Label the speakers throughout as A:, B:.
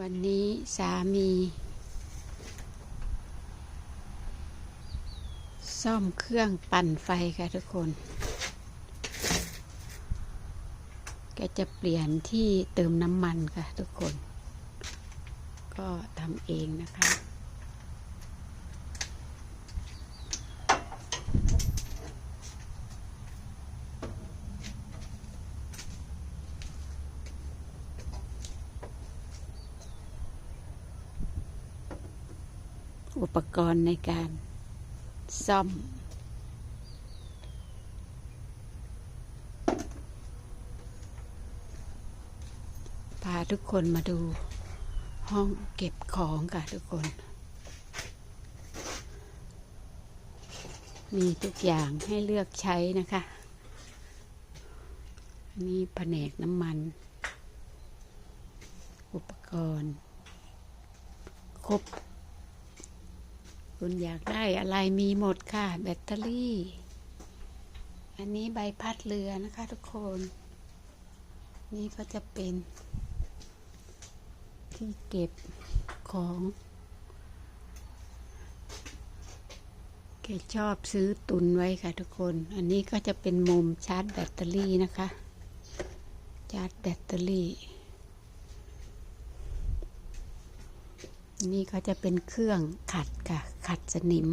A: วันนี้สามี ซ่อมเครื่องปั่นไฟค่ะทุกคนแกจะเปลี่ยนที่เติมน้ำมันค่ะทุกคน ก็ทำเองนะคะ อุปกรณ์ในการซ่อม พาทุกคนมาดูห้องเก็บของค่ะทุกคน มีทุกอย่างให้เลือกใช้นะคะนนี้แผนกน้ำมัน อุปกรณ์ ครบ คุณอยากได้อะไรมีหมดค่ะ แบตเตอรี่ อันนี้ใบพัดเรือนะคะทุกคน นี่ก็จะเป็น ที่เก็บของแกชอบซื้อตุนไว้ค่ะทุกคน อันนี้ก็จะเป็นมุมชาร์จแบตเตอรี่นะคะ ชาร์จแบตเตอรี่ นี่ก็จะเป็นเครื่องขัดค่ะ ขัดสนิม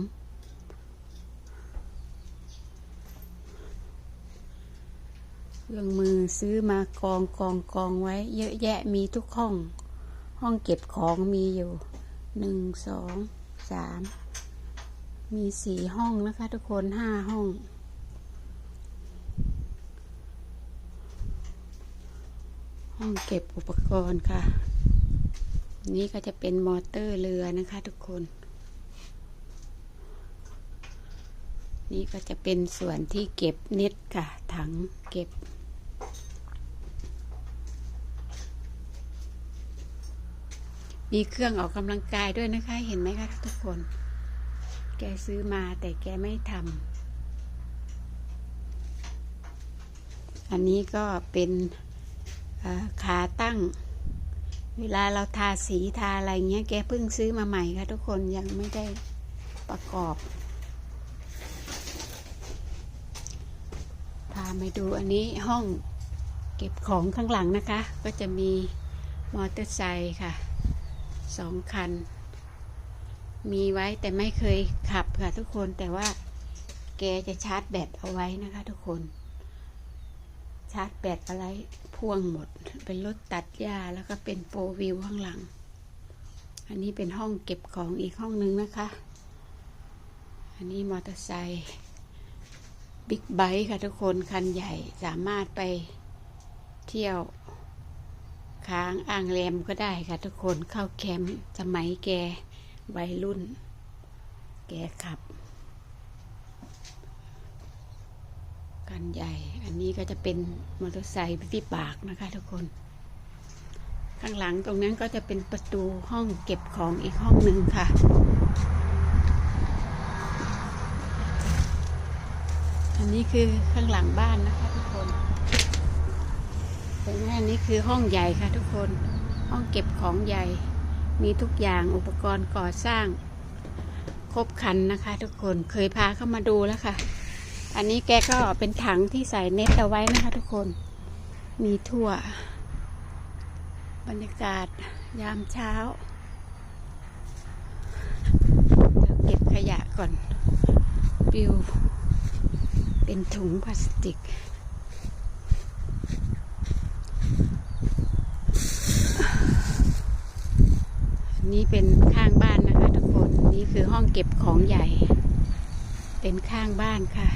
A: เครื่องมือซื้อมากองกองกองไว้ เยอะแยะมีทุกห้อง ห้องเก็บของมีอยู่หนึ่งสองสามมีสี่ห้องนะคะทุกคนห้าห้องห้องเก็บอุปกรณ์ค่ะ นี่ก็จะเป็นมอเตอร์เรือนะคะทุกคน นี่ก็จะเป็นส่วนที่เก็บเน็ตค่ะ ถังเก็บ มีเครื่องออกกำลังกายด้วยนะคะ เห็นไหมคะทุกคน แกซื้อมาแต่แกไม่ทำ อันนี้ก็เป็นขาตั้ง เวลาเราทาสีทาอะไรเงี้ย แกเพิ่งซื้อมาใหม่ค่ะทุกคนยังไม่ได้ประกอบ พามาดูอันนี้ห้องเก็บของข้างหลังนะคะ ก็จะมีมอเตอร์ไซค์ค่ะสองคัน มีไว้แต่ไม่เคยขับค่ะทุกคนแต่ว่าแกจะชาร์จแบตเอาไว้นะคะทุกคน ชาร์จแบตอะไรพ่วงหมด เป็นรถตัดหญ้าแล้วก็เป็นโฟวิวข้างหลัง อันนี้เป็นห้องเก็บของอีกห้องนึงนะคะ อันนี้มอเตอร์ไซค์บิ๊กไบค์ค่ะทุกคนคันใหญ่สามารถไปเที่ยวค้างอ่างแรมก็ได้ค่ะทุกคนเข้าแคมป์สมัยแกวัยรุ่น แกขับ กันใหญ่ อันนี้ก็จะเป็นมอเตอร์ไซค์วิบากนะคะทุกคน ข้างหลังตรงนั้นก็จะเป็นประตูห้องเก็บของอีกห้องหนึ่งค่ะอันนี้คือข้างหลังบ้านนะคะทุกคนตรงนี้อันนี้คือห้องใหญ่ค่ะทุกคน ห้องเก็บของใหญ่ มีทุกอย่างอุปกรณ์ก่อสร้าง ครบครันนะคะ ทุกคน เคยพาเข้ามาดูแล้วค่ะ อันนี้แกก็เป็นถังที่ใส่เน็ตเอาไว้นะคะทุกคน มีทั่ว บรรยากาศยามเช้า เก็บขยะก่อน ปิว เป็นถุงพลาสติกนนี้เป็นข้างบ้านนะคะทุกคน นี่คือห้องเก็บของใหญ่ เป็นข้างบ้านค่ะ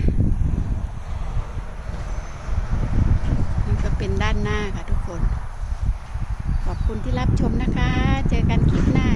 A: นี่ก็เป็นด้านหน้าค่ะทุกคน ขอบคุณที่รับชมนะคะ เจอกันคลิปหน้า